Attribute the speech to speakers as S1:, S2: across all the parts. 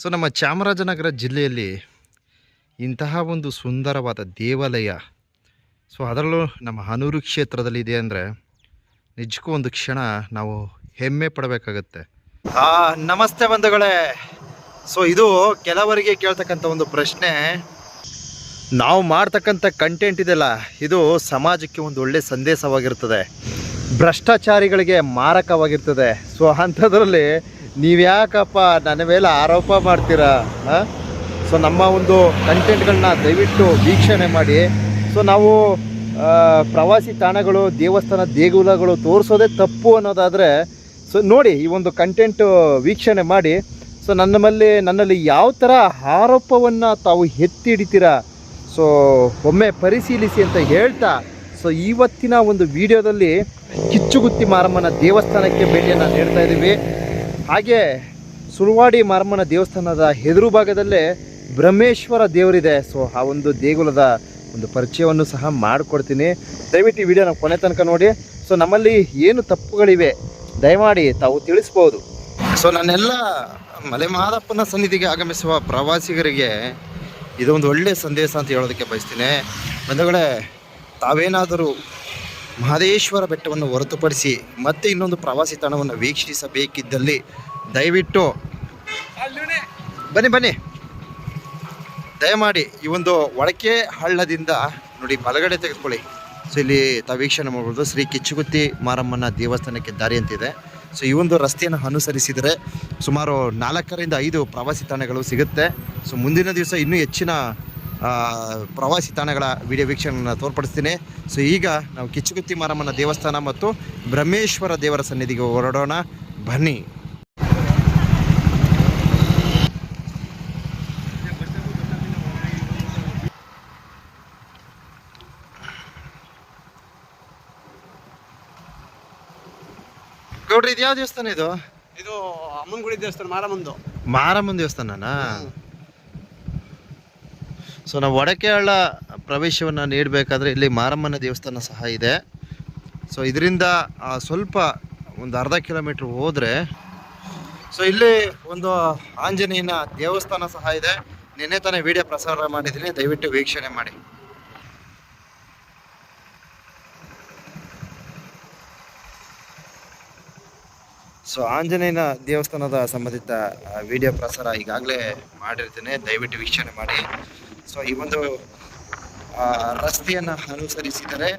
S1: So ನಮ್ಮ ಚಾಮರಾಜನಗರ ಜಿಲ್ಲೆಯಲ್ಲಿ ಇಂತಹ ಒಂದು ಸುಂದರವಾದ ದೇವಾಲಯ, ಸೊ ಅದರಲ್ಲೂ ನಮ್ಮ ಹನೂರು ಕ್ಷೇತ್ರದಲ್ಲಿ ಇದೆ ಅಂದರೆ ನಿಜಕ್ಕೂ ಒಂದು ಕ್ಷಣ ನಾವು ಹೆಮ್ಮೆ ಪಡಬೇಕಾಗತ್ತೆ. ನಮಸ್ತೆ ಬಂಧುಗಳೇ. ಸೊ ಇದು ಕೆಲವರಿಗೆ ಕೇಳ್ತಕ್ಕಂಥ ಒಂದು ಪ್ರಶ್ನೆ. ನಾವು ಮಾಡ್ತಕ್ಕಂಥ ಕಂಟೆಂಟ್ ಇದೆಯಲ್ಲ ಇದು ಸಮಾಜಕ್ಕೆ ಒಂದು ಒಳ್ಳೆಯ ಸಂದೇಶವಾಗಿರ್ತದೆ. ಭ್ರಷ್ಟಾಚಾರಿಗಳಿಗೆ ಮಾರಕವಾಗಿರ್ತದೆ. ಸೊ ಅಂಥದ್ರಲ್ಲಿ ನೀವ್ಯಾಕಪ್ಪ ನನ್ನ ಮೇಲೆ ಆರೋಪ ಮಾಡ್ತೀರಾ ಸೊ ನಮ್ಮ ಒಂದು ಕಂಟೆಂಟ್ಗಳನ್ನ ದಯವಿಟ್ಟು ವೀಕ್ಷಣೆ ಮಾಡಿ. ಸೊ ನಾವು ಪ್ರವಾಸಿ ತಾಣಗಳು, ದೇವಸ್ಥಾನ ದೇಗುಲಗಳು ತೋರಿಸೋದೇ ತಪ್ಪು ಅನ್ನೋದಾದರೆ ಸೊ ನೋಡಿ ಈ ಒಂದು ಕಂಟೆಂಟು ವೀಕ್ಷಣೆ ಮಾಡಿ. ಸೊ ನನ್ನ ಮೇಲೆ ನನ್ನಲ್ಲಿ ಯಾವ ಥರ ಆರೋಪವನ್ನು ತಾವು ಎತ್ತಿ ಹಿಡಿತೀರಾ ಸೊ ಒಮ್ಮೆ ಪರಿಶೀಲಿಸಿ ಅಂತ ಹೇಳ್ತಾ ಸೊ ಇವತ್ತಿನ ಒಂದು ವಿಡಿಯೋದಲ್ಲಿ ಕಿಚ್ಚುಗುತ್ತಿ ಮಾರಮ್ಮನ ದೇವಸ್ಥಾನಕ್ಕೆ ಭೇಟಿಯನ್ನು ನೀಡ್ತಾ ಇದ್ದೀವಿ. ಹಾಗೆ ಸುಳ್ವಾಡಿ ಮಾರಮ್ಮನ ದೇವಸ್ಥಾನದ ಎದುರು ಭಾಗದಲ್ಲೇ ಬ್ರಹ್ಮೇಶ್ವರ ದೇವರಿದೆ. ಸೊ ಆ ಒಂದು ದೇಗುಲದ ಒಂದು ಪರಿಚಯವನ್ನು ಸಹ ಮಾಡಿಕೊಡ್ತೀನಿ. ದಯವಿಟ್ಟು ಈ ವಿಡಿಯೋನ ಕೊನೆ ತನಕ ನೋಡಿ. ಸೊ ನಮ್ಮಲ್ಲಿ ಏನು ತಪ್ಪುಗಳಿವೆ? ದಯಮಾಡಿ ತಾವು ತಿಳಿಸ್ಬೋದು. ಸೊ ನನ್ನೆಲ್ಲ ಮಲೆಮಾದಪ್ಪನ ಸನ್ನಿಧಿಗೆ ಆಗಮಿಸುವ ಪ್ರವಾಸಿಗರಿಗೆ ಇದೊಂದು ಒಳ್ಳೆಯ ಸಂದೇಶ ಅಂತ ಹೇಳೋದಕ್ಕೆ ಬಯಸ್ತೀನಿ. ಬಂಧುಗಳೇ, ತಾವೇನಾದರೂ ಮಹದೇಶ್ವರ ಬೆಟ್ಟವನ್ನು ಹೊರತುಪಡಿಸಿ ಮತ್ತೆ ಇನ್ನೊಂದು ಪ್ರವಾಸಿ ತಾಣವನ್ನು ವೀಕ್ಷಿಸಬೇಕಿದ್ದಲ್ಲಿ ದಯವಿಟ್ಟು ಬನ್ನಿ ಬನ್ನಿ. ದಯಮಾಡಿ ಈ ಒಂದು ಒಳಕೆ ಹಳ್ಳದಿಂದ ನೋಡಿ ಬಲಗಡೆ ತೆಗೆದುಕೊಳ್ಳಿ. ಸೊ ಇಲ್ಲಿ ತಾವು ವೀಕ್ಷಣೆ ಮಾಡ್ಬೋದು. ಶ್ರೀ ಕಿಚ್ಚುಗುತ್ತಿ ಮಾರಮ್ಮನ ದೇವಸ್ಥಾನಕ್ಕೆ ದಾರಿ ಅಂತಿದೆ ಸೊ ಈ ಒಂದು ರಸ್ತೆಯನ್ನು ಅನುಸರಿಸಿದರೆ ಸುಮಾರು ನಾಲ್ಕರಿಂದ ಐದು ಪ್ರವಾಸಿ ತಾಣಗಳು ಸಿಗುತ್ತೆ. ಸೊ ಮುಂದಿನ ದಿವಸ ಇನ್ನೂ ಹೆಚ್ಚಿನ ಪ್ರವಾಸಿ ತಾಣಗಳ ವಿಡಿಯೋ ವೀಕ್ಷಣೆಯನ್ನು ತೋರ್ಪಡಿಸ್ತೀನಿ. ಸೊ ಈಗ ನಾವು ಕಿಚ್ಚುಗುತ್ತಿ ಮಾರಮ್ಮನ ದೇವಸ್ಥಾನ ಮತ್ತು ಬ್ರಹ್ಮೇಶ್ವರ ದೇವರ ಸನ್ನಿಧಿಗೆ ಹೊರಡೋಣ. ಬನ್ನಿ. ನೋಡ್ರಿ ಇದು ಯಾವ ದೇವಸ್ಥಾನ ಇದು?
S2: ಇದು ಅಮ್ಮನಗುಡಿ ದೇವಸ್ಥಾನ ಮಾರಮ್ಮನ್
S1: ಮಾರಮ್ಮನ ದೇವಸ್ಥಾನನಾ? ಸೊ ನಾವು ಒಡಕೆಹಳ್ಳ ಪ್ರವೇಶವನ್ನು ನೀಡಬೇಕಾದ್ರೆ ಇಲ್ಲಿ ಮಾರಮ್ಮನ ದೇವಸ್ಥಾನ ಸಹ ಇದೆ. ಸೊ ಇದರಿಂದ ಸ್ವಲ್ಪ ಒಂದು ಅರ್ಧ ಕಿಲೋಮೀಟ್ರ್ ಹೋದರೆ ಸೊ ಇಲ್ಲಿ ಒಂದು ಆಂಜನೇಯನ ದೇವಸ್ಥಾನ ಸಹ ಇದೆ. ನಿನ್ನೆ ತಾನೇ ವಿಡಿಯೋ ಪ್ರಸಾರ ಮಾಡಿದ್ದೀನಿ. ದಯವಿಟ್ಟು ವೀಕ್ಷಣೆ ಮಾಡಿ. ಸೊ ಆಂಜನೇಯನ ದೇವಸ್ಥಾನದ ಸಂಬಂಧಿತ ವಿಡಿಯೋ ಪ್ರಸಾರ ಈಗಾಗಲೇ ಮಾಡಿರ್ತೀನಿ. ದಯವಿಟ್ಟು ವೀಕ್ಷಣೆ ಮಾಡಿ. ಸೊ ಈ ಒಂದು ರಸ್ತೆಯನ್ನು ಅನುಸರಿಸಿದರೆ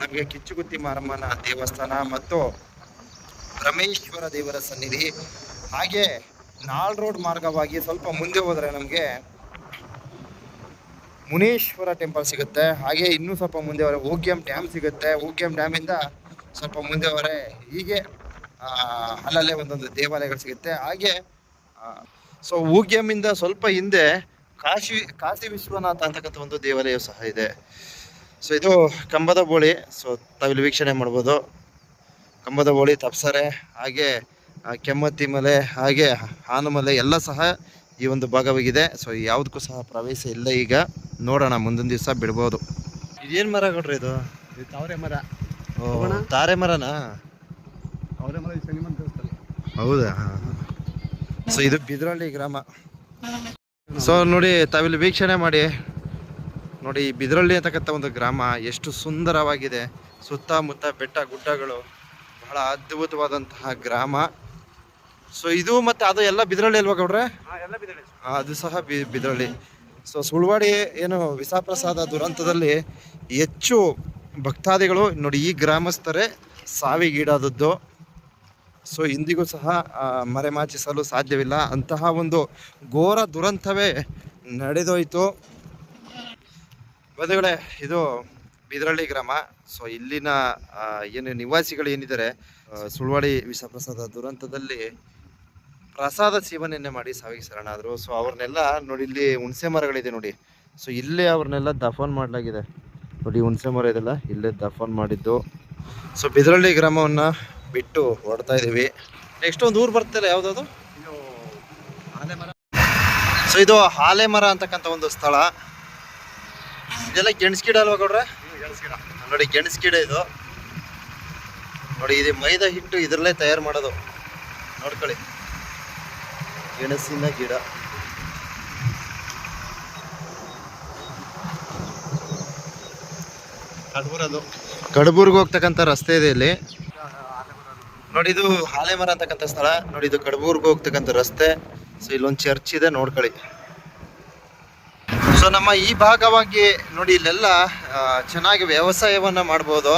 S1: ನಮಗೆ ಕಿಚ್ಚುಗುತ್ತಿ ಮಾರಮ್ಮನ ದೇವಸ್ಥಾನ ಮತ್ತು ರಮೇಶ್ವರ ದೇವರ ಸನ್ನಿಧಿ, ಹಾಗೆ ನಾಲ್ ರೋಡ್ ಮಾರ್ಗವಾಗಿ ಸ್ವಲ್ಪ ಮುಂದೆ ಹೋದರೆ ನಮಗೆ ಮುನೇಶ್ವರ ಟೆಂಪಲ್ ಸಿಗುತ್ತೆ. ಹಾಗೆ ಇನ್ನೂ ಸ್ವಲ್ಪ ಮುಂದೆ ಹೋದರೆ ಓಗ್ಯಂ ಡ್ಯಾಮ್ ಸಿಗುತ್ತೆ. ಓಗ್ಯಂ ಡ್ಯಾಮಿಂದ ಸ್ವಲ್ಪ ಮುಂದೆ ಹೋದರೆ ಹೀಗೆ ಅಲ್ಲಲ್ಲೇ ಒಂದೊಂದು ದೇವಾಲಯಗಳು ಸಿಗುತ್ತೆ. ಹಾಗೆ ಸೊ ಇಂದ ಸ್ವಲ್ಪ ಹಿಂದೆ ಕಾಶಿ ಕಾಶಿ ವಿಶ್ವನಾಥ ಅಂತಕ್ಕಂಥ ಒಂದು ದೇವಾಲಯ ಸಹ ಇದೆ. ಸೊ ಇದು ಕಂಬದ ಬೋಳಿ. ಸೊ ತಾವಿಲ್ಲಿ ವೀಕ್ಷಣೆ ಮಾಡ್ಬೋದು. ಕಂಬದ ಬೋಳಿ ತಪ್ಸರೆ ಹಾಗೆ ಕೆಮ್ಮತ್ತಿ ಮಲೆ ಹಾಗೆ ಹಾನುಮಲೆ ಎಲ್ಲ ಸಹ ಈ ಒಂದು ಭಾಗವಾಗಿದೆ. ಸೊ ಯಾವುದಕ್ಕೂ ಸಹ ಪ್ರವೇಶ ಇಲ್ಲ ಈಗ. ನೋಡೋಣ ಮುಂದಿನ ದಿವಸ ಬಿಡ್ಬೋದು. ಇದೇನು ಮರ ಕೊಡ್ರಿ ಇದು?
S2: ತಾವರೆ ಮರ.
S1: ಓ,
S2: ಹೋಗೋಣ?
S1: ತಾರೆ ಮರನಾ? ಹೌದಾ? ಸೊ ಇದು ಬಿದ್ರಳ್ಳಿ ಗ್ರಾಮ. ಸೊ ನೋಡಿ ತಾವಿಲ್ಲಿ ವೀಕ್ಷಣೆ ಮಾಡಿ. ನೋಡಿ ಈ ಬಿದ್ರಳ್ಳಿ ಅಂತಕ್ಕಂಥ ಒಂದು ಗ್ರಾಮ ಎಷ್ಟು ಸುಂದರವಾಗಿದೆ. ಸುತ್ತಮುತ್ತ ಬೆಟ್ಟ ಗುಡ್ಡಗಳು. ಬಹಳ ಅದ್ಭುತವಾದಂತಹ ಗ್ರಾಮ. ಸೊ ಇದು ಮತ್ತು ಅದು ಎಲ್ಲ ಬಿದರಳ್ಳಿ ಅಲ್ವಾ ಗೌಡ್ರೆ? ಅದು ಸಹ ಬಿ ಬಿದ್ರಳ್ಳಿ. ಸೊ ಸುಳ್ವಾಡಿ ಏನು ವಿಸಾಪ್ರಸಾದ ದುರಂತದಲ್ಲಿ ಹೆಚ್ಚು ಭಕ್ತಾದಿಗಳು ನೋಡಿ ಈ ಗ್ರಾಮಸ್ಥರೇ ಸಾವಿಗೀಡಾದದ್ದು. ಸೊ ಇಂದಿಗೂ ಸಹ ಮರೆಮಾಚಿಸಲು ಸಾಧ್ಯವಿಲ್ಲ. ಅಂತಹ ಒಂದು ಘೋರ ದುರಂತವೇ ನಡೆದೋಯ್ತು. ಬಂಧುಗಳೇ, ಇದು ಬಿದ್ರಳ್ಳಿ ಗ್ರಾಮ. ಸೊ ಇಲ್ಲಿನ ಏನು ನಿವಾಸಿಗಳು ಏನಿದ್ದಾರೆ ಸುಳ್ವಾಡಿ ವಿಷಪ್ರಸಾದ ದುರಂತದಲ್ಲಿ ಪ್ರಸಾದ ಸೇವನೆಯನ್ನೇ ಮಾಡಿ ಸಾವಿಗೆ ಶರಣಾದರು ಸೊ ಅವ್ರನ್ನೆಲ್ಲ ನೋಡಿ, ಇಲ್ಲಿ ಹುಣಸೆ ಮರಗಳಿದೆ ನೋಡಿ. ಸೊ ಇಲ್ಲೇ ಅವ್ರನ್ನೆಲ್ಲ ದಫನ್ ಮಾಡಲಾಗಿದೆ. ನೋಡಿ, ಹುಣಸೆ ಮರ ಇದೆಲ್ಲ ಇಲ್ಲೇ ದಫನ್ ಮಾಡಿದ್ದು. ಸೊ ಬಿದ್ರಳ್ಳಿ ಗ್ರಾಮವನ್ನು ಬಿಟ್ಟು ಹೊಡ್ತಾ ಇದ್ದೀವಿ ನೆಕ್ಸ್ಟ್ ಒಂದು ಊರು ಬರ್ತಾರೆ ಯಾವುದದು?
S2: ಇದು ಆನೆ ಮರ
S1: ಸೊ ಇದು ಹಾಲೆಮರ ಅಂತಕ್ಕಂಥ ಒಂದು ಸ್ಥಳ. ಇದೆಲ್ಲ ಗೆಣಸು ಗಿಡ ಅಲ್ವಾ ಗೌಡ್ರೆ? ನೋಡಿ ಗೆಣಸು ಗಿಡ ಇದು. ನೋಡಿ ಇದು ಮೈದಾ ಹಿಟ್ಟು ಇದರಲ್ಲೇ ತಯಾರು ಮಾಡೋದು. ನೋಡ್ಕೊಳ್ಳಿ. ಗೆಣಸಿನ ಗಿಡ.
S2: ಅದು.
S1: ಕಡಬೂರ್ಗೆ ಹೋಗ್ತಕ್ಕಂಥ ರಸ್ತೆ ಇದೆ ಇಲ್ಲಿ. ನೋಡಿ, ಇದು ಹಾಲೆ ಮರ ಅಂತಕ್ಕಂಥ ಸ್ಥಳ. ನೋಡಿ, ಇದು ಕಡಬೂರ್ಗೆ ಹೋಗ್ತಕ್ಕಂಥ ರಸ್ತೆ. ಸೊ ಇಲ್ಲೊಂದು ಚರ್ಚ್ ಇದೆ, ನೋಡ್ಕೊಳ್ಳಿ. ಸೊ ನಮ್ಮ ಈ ಭಾಗವಾಗಿ ನೋಡಿ, ಇಲ್ಲೆಲ್ಲ ಚೆನ್ನಾಗಿ ವ್ಯವಸಾಯವನ್ನ ಮಾಡ್ಬೋದು.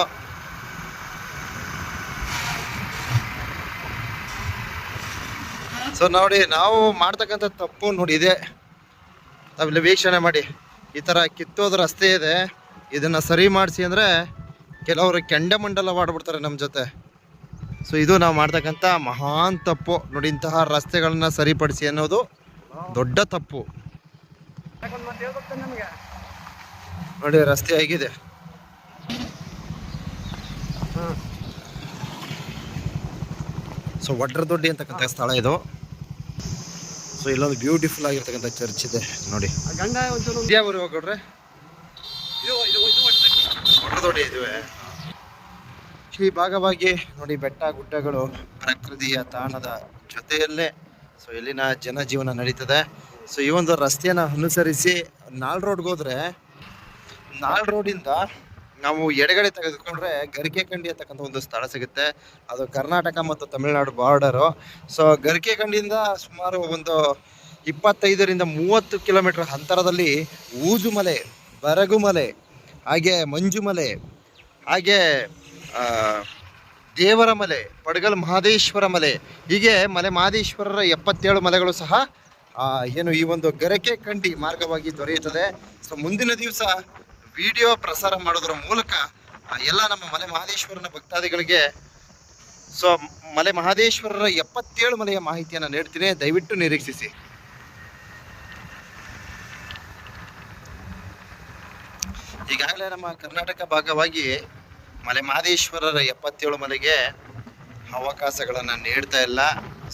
S1: ಸೊ ನೋಡಿ, ನಾವು ಮಾಡ್ತಕ್ಕಂಥ ತಪ್ಪು ನೋಡಿ, ಇದೆ. ತಾವಿಲ್ಲಿ ವೀಕ್ಷಣೆ ಮಾಡಿ. ಈ ಥರ ಕಿತ್ತೋದ ರಸ್ತೆ ಇದೆ. ಇದನ್ನು ಸರಿ ಮಾಡಿಸಿ ಅಂದರೆ ಕೆಲವರು ಕೆಂಡಮಂಡಲ ಮಾಡ್ಬಿಡ್ತಾರೆ ನಮ್ಮ ಜೊತೆ. ಸೊ ಇದು ನಾವು ಮಾಡ್ತಕ್ಕಂಥ ಮಹಾನ್ ತಪ್ಪು. ನೋಡಿ ಇಂತಹ ರಸ್ತೆಗಳನ್ನ ಸರಿಪಡಿಸಿ ಅನ್ನೋದು ದೊಡ್ಡ ತಪ್ಪು. ನೋಡಿ ರಸ್ತೆ ಆಗಿದೆ ಸೊ ವಡ್ರದೊಡ್ಡಿ ಅಂತಕ್ಕಂಥ ಸ್ಥಳ ಇದು. ಸೊ ಇಲ್ಲೊಂದು ಬ್ಯೂಟಿಫುಲ್ ಆಗಿರ್ತಕ್ಕಂಥ ಚರ್ಚ್ ಇದೆ. ನೋಡಿ.
S2: ಗಂಡ ಒಂದು ಹೋಗ್ರೆ
S1: ವಡ್ರದೊಡ್ಡಿ ಇದುವೆ ಈ ಭಾಗವಾಗಿ ನೋಡಿ ಬೆಟ್ಟ ಗುಡ್ಡಗಳು ಪ್ರಕೃತಿಯ ತಾಣದ ಜೊತೆಯಲ್ಲೇ ಸೊ ಇಲ್ಲಿನ ಜನಜೀವನ ನಡೀತದೆ. ಸೊ ಈ ಒಂದು ರಸ್ತೆಯನ್ನು ಅನುಸರಿಸಿ ನಾಲ್ ರೋಡ್ಗೆ ಹೋದ್ರೆ, ನಾಲ್ ರೋಡಿಂದ ನಾವು ಎಡಗಡೆ ತೆಗೆದುಕೊಂಡ್ರೆ ಗರಿಕೆ ಕಂಡಿ ಅಂತಕ್ಕಂಥ ಒಂದು ಸ್ಥಳ ಸಿಗುತ್ತೆ. ಅದು ಕರ್ನಾಟಕ ಮತ್ತು ತಮಿಳುನಾಡು ಬಾರ್ಡರು ಸೊ ಗರಿಕೆ ಕಂಡಿಯಿಂದ ಸುಮಾರು ಒಂದು ಇಪ್ಪತ್ತೈದರಿಂದ ಮೂವತ್ತು ಕಿಲೋಮೀಟರ್ ಅಂತರದಲ್ಲಿ ಊಜುಮಲೆ, ಬರಗುಮಲೆ, ಹಾಗೆ ಮಂಜುಮಲೆ, ಹಾಗೆ ದೇವರ ಮಲೆ, ಪಡಗಲ್ ಮಹದೇಶ್ವರ ಮಲೆ, ಹೀಗೆ ಮಲೆ ಮಹದೇಶ್ವರರ ಎಪ್ಪತ್ತೇಳು ಮಲೆಗಳು ಸಹ ಏನು ಈ ಒಂದು ಗರಕೆ ಕಂಡಿ ಮಾರ್ಗವಾಗಿ ದೊರೆಯುತ್ತದೆ. ಸೊ ಮುಂದಿನ ದಿವಸ ವಿಡಿಯೋ ಪ್ರಸಾರ ಮಾಡೋದ್ರ ಮೂಲಕ ಎಲ್ಲ ನಮ್ಮ ಮಲೆ ಮಹದೇಶ್ವರನ ಭಕ್ತಾದಿಗಳಿಗೆ, ಸೊ, ಮಲೆ ಮಹದೇಶ್ವರರ ಎಪ್ಪತ್ತೇಳು ಮಲೆಯ ಮಾಹಿತಿಯನ್ನು ನೀಡ್ತೀನಿ. ದಯವಿಟ್ಟು ನಿರೀಕ್ಷಿಸಿ. ಈಗಾಗಲೇ ನಮ್ಮ ಕರ್ನಾಟಕ ಭಾಗವಾಗಿ ಮಲೆ ಮಹದೇಶ್ವರರ ಎಪ್ಪತ್ತೇಳು ಮಲೆಗೆ ಅವಕಾಶಗಳನ್ನು ನೀಡ್ತಾ ಇಲ್ಲ.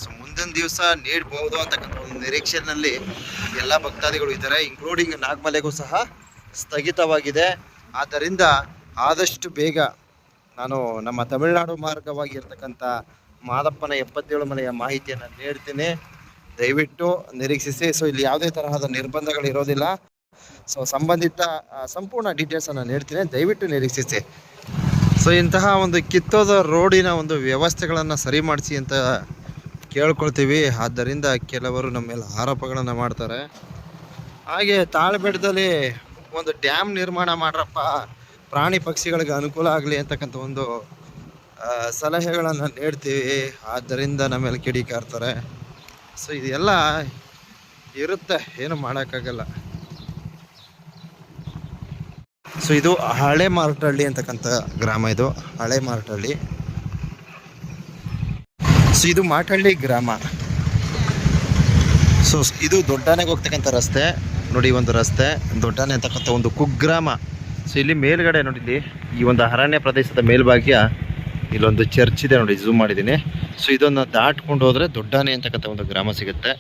S1: ಸೊ ಮುಂದಿನ ದಿವಸ ನೀಡಬಹುದು ಅಂತಕ್ಕಂಥ ಒಂದು ನಿರೀಕ್ಷೆಯಲ್ಲಿ ಎಲ್ಲ ಭಕ್ತಾದಿಗಳು ಇದ್ದಾರೆ. ಇನ್ಕ್ಲೂಡಿಂಗ್ ನಾಗಮಲೆಗೂ ಸಹ ಸ್ಥಗಿತವಾಗಿದೆ. ಆದ್ದರಿಂದ ಆದಷ್ಟು ಬೇಗ ನಾನು ನಮ್ಮ ತಮಿಳುನಾಡು ಮಾರ್ಗವಾಗಿ ಇರ್ತಕ್ಕಂಥ ಮಾದಪ್ಪನ ಎಪ್ಪತ್ತೇಳು ಮಲೆಯ ಮಾಹಿತಿಯನ್ನು ನೀಡ್ತೀನಿ. ದಯವಿಟ್ಟು ನಿರೀಕ್ಷಿಸಿ. ಸೊ ಇಲ್ಲಿ ಯಾವುದೇ ತರಹದ ನಿರ್ಬಂಧಗಳು ಇರೋದಿಲ್ಲ. ಸೊ ಸಂಬಂಧಿತ ಸಂಪೂರ್ಣ ಡೀಟೇಲ್ಸನ್ನು ನೀಡ್ತೀನಿ. ದಯವಿಟ್ಟು ನಿರೀಕ್ಷಿಸಿ. ಸೊ ಇಂತಹ ಒಂದು ಕಿತ್ತೋದ ರೋಡಿನ ಒಂದು ವ್ಯವಸ್ಥೆಗಳನ್ನು ಸರಿ ಮಾಡಿಸಿ ಅಂತ ಕೇಳ್ಕೊಳ್ತೀವಿ. ಆದ್ದರಿಂದ ಕೆಲವರು ನಮ್ಮ ಮೇಲೆ ಆರೋಪಗಳನ್ನು ಮಾಡ್ತಾರೆ. ಹಾಗೆ ತಾಳ್ಬೆಟ್ಟದಲ್ಲಿ ಒಂದು ಡ್ಯಾಮ್ ನಿರ್ಮಾಣ ಮಾಡ್ರಪ್ಪ. ಪ್ರಾಣಿ ಪಕ್ಷಿಗಳಿಗೆ ಅನುಕೂಲ ಆಗಲಿ ಅಂತಕ್ಕಂಥ ಒಂದು ಸಲಹೆಗಳನ್ನು ನೀಡ್ತೀವಿ. ಆದ್ದರಿಂದ ನಮ್ಮ ಮೇಲೆ ಕಿಡಿಕಾರ್ತಾರೆ. ಸೊ ಇದೆಲ್ಲ ಇರುತ್ತೆ. ಏನು ಮಾಡೋಕ್ಕಾಗಲ್ಲ. ಸೊ ಇದು ಹಳೆ ಮಾರಟಹಳ್ಳಿ ಅಂತಕ್ಕಂಥ ಗ್ರಾಮ ಇದು. ಹಳೆ ಮಾರಟಹಳ್ಳಿ. ಸೊ ಇದು ಮಾಟಹಳ್ಳಿ ಗ್ರಾಮ. ಸೊ ಇದು ದೊಡ್ಡಾನೆಗೆ ಹೋಗ್ತಕ್ಕಂಥ ರಸ್ತೆ. ನೋಡಿ ಒಂದು ರಸ್ತೆ. ದೊಡ್ಡಾನೆ ಅಂತಕ್ಕಂಥ ಒಂದು ಕುಗ್ರಾಮ. ಸೊ ಇಲ್ಲಿ ಮೇಲ್ಗಡೆ ನೋಡಿ ಈ ಒಂದು ಅರಣ್ಯ ಪ್ರದೇಶದ ಮೇಲ್ಭಾಗ್ಯ ಇಲ್ಲೊಂದು ಚರ್ಚ್ ಇದೆ ನೋಡಿ ಝೂಮ್ ಮಾಡಿದ್ದೀನಿ. ಸೊ ಇದನ್ನು ದಾಟ್ಕೊಂಡು ಹೋದರೆ ದೊಡ್ಡಾನೆ ಅಂತಕ್ಕಂಥ ಒಂದು ಗ್ರಾಮ ಸಿಗುತ್ತೆ.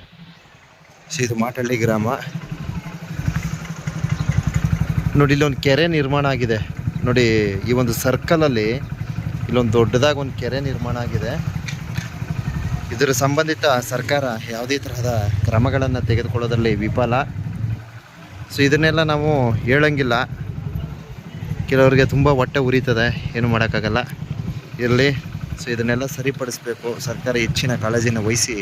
S1: ಸೊ ಇದು ಮಾಟಹಳ್ಳಿ ಗ್ರಾಮ. ನೋಡಿ, ಇಲ್ಲೊಂದು ಕೆರೆ ನಿರ್ಮಾಣ ಆಗಿದೆ. ನೋಡಿ, ಈ ಒಂದು ಸರ್ಕಲಲ್ಲಿ ಇಲ್ಲೊಂದು ದೊಡ್ಡದಾಗಿ ಒಂದು ಕೆರೆ ನಿರ್ಮಾಣ ಆಗಿದೆ. ಇದರ ಸಂಬಂಧಿತ ಸರ್ಕಾರ ಯಾವುದೇ ತರಹದ ಕ್ರಮಗಳನ್ನು ತೆಗೆದುಕೊಳ್ಳೋದರಲ್ಲಿ ವಿಫಲ. ಸೊ ಇದನ್ನೆಲ್ಲ ನಾವು ಹೇಳಂಗಿಲ್ಲ. ಕೆಲವರಿಗೆ ತುಂಬ ಹೊಟ್ಟೆ ಉರಿತದೆ, ಏನು ಮಾಡೋಕ್ಕಾಗಲ್ಲ. ಇರಲಿ. ಸೊ ಇದನ್ನೆಲ್ಲ ಸರಿಪಡಿಸಬೇಕು. ಸರ್ಕಾರ ಹೆಚ್ಚಿನ ಕಾಳಜಿನ ವಹಿಸಿ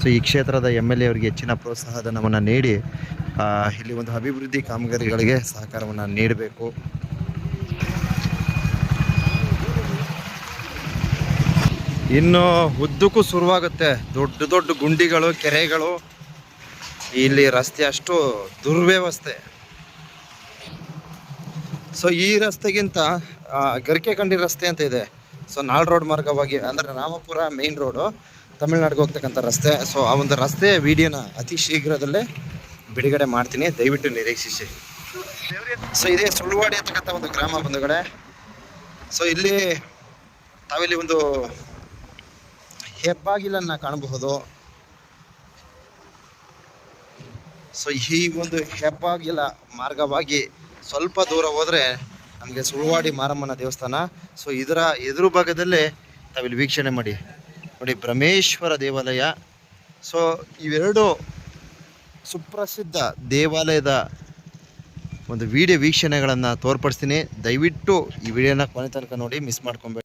S1: ಸೊ ಈ ಕ್ಷೇತ್ರದ ಎಂ ಎಲ್ ಎ ಅವರಿಗೆ ಹೆಚ್ಚಿನ ಪ್ರೋತ್ಸಾಹಧನವನ್ನು ನೀಡಿ ಇಲ್ಲಿ ಒಂದು ಅಭಿವೃದ್ಧಿ ಕಾಮಗಾರಿಗಳಿಗೆ ಸಹಕಾರವನ್ನು ನೀಡಬೇಕು. ಇನ್ನು ಉದ್ದಕ್ಕೂ ಶುರುವಾಗುತ್ತೆ. ದೊಡ್ಡ ದೊಡ್ಡ ಗುಂಡಿಗಳು, ಕೆರೆಗಳು, ಇಲ್ಲಿ ರಸ್ತೆ ಅಷ್ಟು ದುರ್ವ್ಯವಸ್ಥೆ. ಸೊ ಈ ರಸ್ತೆಗಿಂತ ಗರಿಕೆ ಕಂಡಿ ರಸ್ತೆ ಅಂತ ಇದೆ. ಸೊ ನಾಲ್ ರೋಡ್ ಮಾರ್ಗವಾಗಿ, ಅಂದರೆ ರಾಮಪುರ ಮೇನ್ ರೋಡು ತಮಿಳ್ನಾಡಿಗೆ ಹೋಗ್ತಕ್ಕಂಥ ರಸ್ತೆ. ಸೊ ಆ ಒಂದು ರಸ್ತೆ ವಿಡಿಯೋನ ಅತಿ ಶೀಘ್ರದಲ್ಲೇ ಬಿಡುಗಡೆ ಮಾಡ್ತೀನಿ. ದಯವಿಟ್ಟು ನಿರೀಕ್ಷಿಸಿ. ಸೊ ಇದೇ ಸುಳ್ವಾಡಿ ಅಂತಕ್ಕಂಥ ಒಂದು ಗ್ರಾಮ ಬಂದುಗಡೆ ಸೊ ಇಲ್ಲಿ ತಾವಿಲ್ಲಿ ಒಂದು ಹೆಬ್ಬಾಗಿಲನ್ನು ಕಾಣಬಹುದು. ಸೊ ಈ ಒಂದು ಹೆಬ್ಬಾಗಿಲ ಮಾರ್ಗವಾಗಿ ಸ್ವಲ್ಪ ದೂರ ಹೋದರೆ ನಮಗೆ ಸುಳ್ವಾಡಿ ಮಾರಮ್ಮನ ದೇವಸ್ಥಾನ. ಸೊ ಇದರ ಎದುರು ಭಾಗದಲ್ಲೇ ತಾವಿಲ್ಲಿ ವೀಕ್ಷಣೆ ಮಾಡಿ. ನೋಡಿ, ಬ್ರಹ್ಮೇಶ್ವರ ದೇವಾಲಯ. ಸೊ ಇವೆರಡು ಸುಪ್ರಸಿದ್ಧ ದೇವಾಲಯದ ಒಂದು ವಿಡಿಯೋ ವೀಕ್ಷಣೆಗಳನ್ನು ತೋರ್ಪಡಿಸ್ತೀನಿ. ದಯವಿಟ್ಟು ಈ ವಿಡಿಯೋನ ಕೊನೆ ತನಕ ನೋಡಿ ಮಿಸ್ ಮಾಡ್ಕೊಬೇಡಿ.